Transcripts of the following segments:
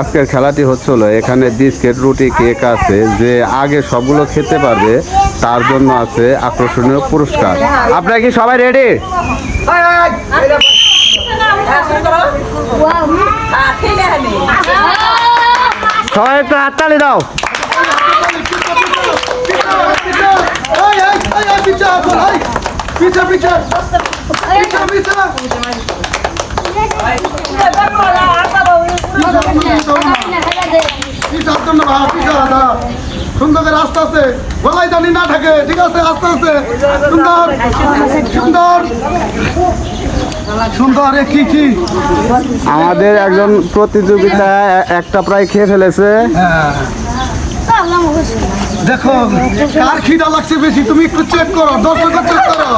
আজকের খেলাটি হচ্ছিল এখানে বিস্কিট, রুটি, কেক আছে। যে আগে সবগুলো খেতে পারবে, তার জন্য আছে আকর্ষণীয় পুরস্কার। আপনারা কি সবাই রেডি সবাই একটু হাততালি দাও। পিছা পিছা। সুন্দর করে আস্তে আস্তে গলায় জানি না থাকে ঠিক আছে আস্তে আস্তে সুন্দর সুন্দর সুন্দর এ কি কি আমাদের একজন প্রতিযোগিতা একটা প্রায় খেয়ে ফেলেছে। হ্যাঁ। দেখো কার খিদা লাগছে বেশি? তুমি একটু চেক করো। দর্শকের চেক করো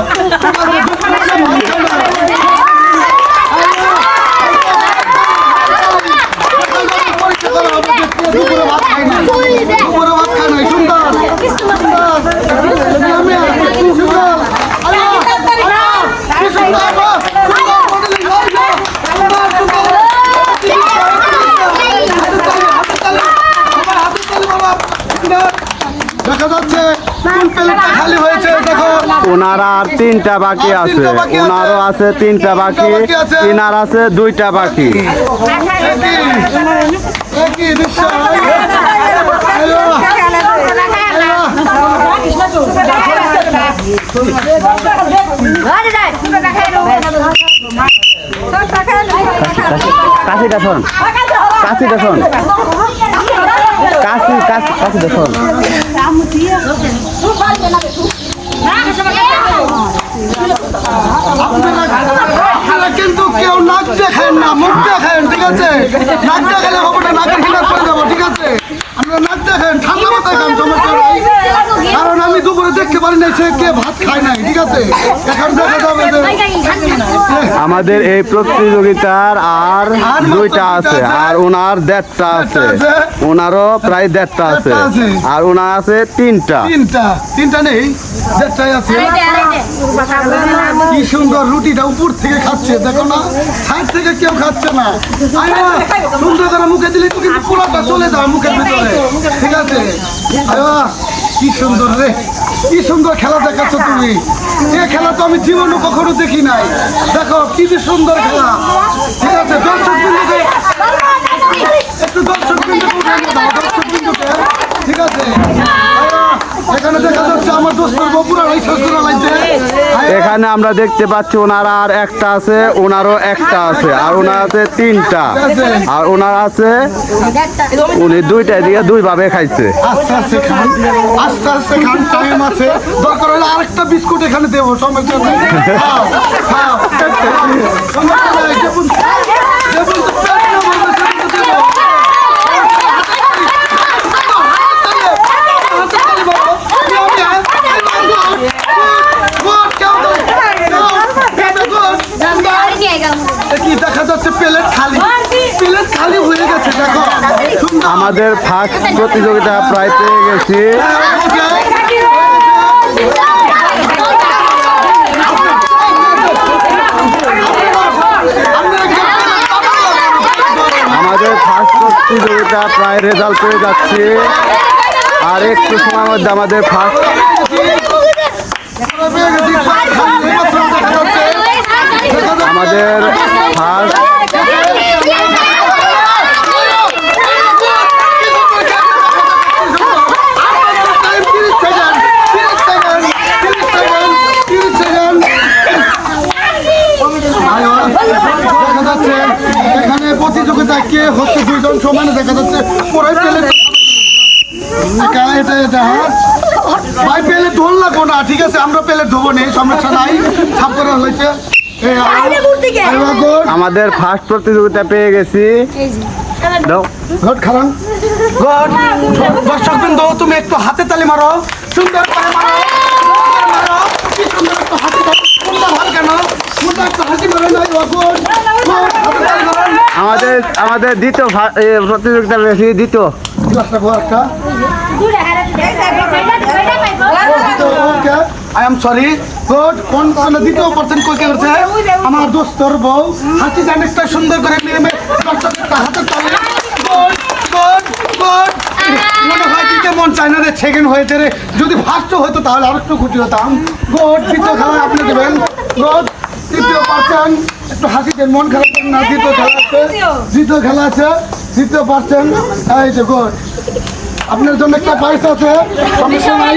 ঠিক আছে? পরীক্ষা করো, আমরা দেখছি, দুপুরে ভাত খাই না দুপুরে ভাত খাই নাই সুন্দর সুন্দর আমি সুন্দর আরে আরে কি সুন্দর বাবা সুন্দর মডেলিং হয়ে গেল সুন্দর সুন্দর দেখা যাচ্ছে কোন প্লেটটা খালি হয়েছে দেখো। ওনারা আর তিনটা বাকি আছে। ওনারও আছে তিনটা বাকি। বাকি আছে। দুইটা বাকি। কাশিটা শোন। কাশিটা শোন। কাশি কাশি কাশিটা শোন। আপনারা কিন্তু কেউ নাক দেখেন না, মুখ দেখেন ঠিক আছে? নাক দেখালে হবে না নাকের খিলার পরে যাব, ঠিক আছে? আপনারা নাক দেখেন, ঠান্ডা মাথায় সমস্যা আমি দুপুরে দেখতে পারি না সে কে ভাত খায় নাই ঠিক আছে? এখন দেখা যাবে আমাদের। এই প্রতিযোগিতার আর দুইটা আছে আর ওনার দেড়টা আছে। ওনারও প্রায় দেড়টা আছে। আর ওনার আছে তিনটা। তিনটা। তিনটা নেই দেড়টাই আছে। কি সুন্দর রুটিটা উপর থেকে খাচ্ছে দেখো না। সাইড থেকে কেউ খাচ্ছে না। সুন্দর করে মুখে দিলে তো কিন্তু পুরোটা চলে যায় মুখের ভিতরে। ঠিক আছে? কি সুন্দর রে? কি সুন্দর খেলা দেখাচ্ছ তুমি। এ খেলা তো আমি জীবনে কখনো দেখি নাই। দেখো, কি যে সুন্দর খেলা। ঠিক আছে দর্শক বিন্দুকে একটু দর্শক বিন্দুকে ঠিক আছে। এখানে দেখা যাচ্ছে আমার দোস্তের বপুরা রাই শ্বশুরা লাগছে এখানে আমরা দেখতে পাচ্ছি ওনার আর একটা আছে ওনারও একটা আছে আর ওনার আছে তিনটা। আর ওনার আছে উনি দুইটা দিয়ে দুই ভাবে খাইছে। আস্তে আস্তে খান আস্তে আস্তে খান টাইম আছে। দরকার হলে আরেকটা বিস্কুট এখানে দেবো খাও, খাও। সমস্যা নেই, যেমন যেমন তো পেট না ভরবে, সেমন তো দেবো। হাতে তালি মারো, হাতে তালি মারো। আমি হাত- আমি হাত- গুড, কেউ নেই। নাও, খেতে গুড, সুন্দর। এ কি দেখা যাচ্ছে প্লেট খালি প্লেট খালি হয়ে গেছে দেখো সুন্দর আমাদের ফার্স্ট প্রতিযোগিতা প্রায় পেয়ে গেছি। আমাদের ফার্স্ট প্রতিযোগিতা প্রায় রেজাল্ট পেয়ে যাচ্ছে। আর একটু সময়ের মধ্যে আমাদের ফার্স্ট যাচ্ছে। এখানে প্রতিযোগিতা কে হচ্ছে দুইজন? সমানে দেখা যাচ্ছে পরে পেলে এটা এটা ভাই পেলে ধোল লাগবো না ঠিক আছে আমরা পেলে ধোবো নেই সমস্যা নাই। সাপ করে হয়েছে। এই আয়, আয় বাগর। আমাদের ফার্স্ট প্রতিযোগিতা পেয়ে গেছি। দর্শক বিন্দু তুমি একটু হাতে তালি মারো। সুন্দর করে মারো। আমাদের আমাদের দ্বিতীয় প্রতিযোগিতা রয়েছে দ্বিতীয়। আই এম সরি গড কোন কোন দ্বিতীয় পার্সেন্ট কইকে আমার দোস্তর বউ, হাতি জানেকটা সুন্দর করে মেরে মনে হয় দিতে মন চায় না রে সেকেন্ড হয়েছে রে। যদি ফার্স্ট হতো তাহলে আরেকটু খুঁটি হতাম। গোট দ্বিতীয় খাওয়া আপনি দেবেন। গোট তৃতীয় পাচ্ছেন একটু হাসি দেন মন খারাপ করেন না দ্বিতীয় খেলা আছে দ্বিতীয় খেলা আছে তৃতীয় পাচ্ছেন এই যে গোল আপনার জন্য একটা পায়েস আছে সমস্যা নাই.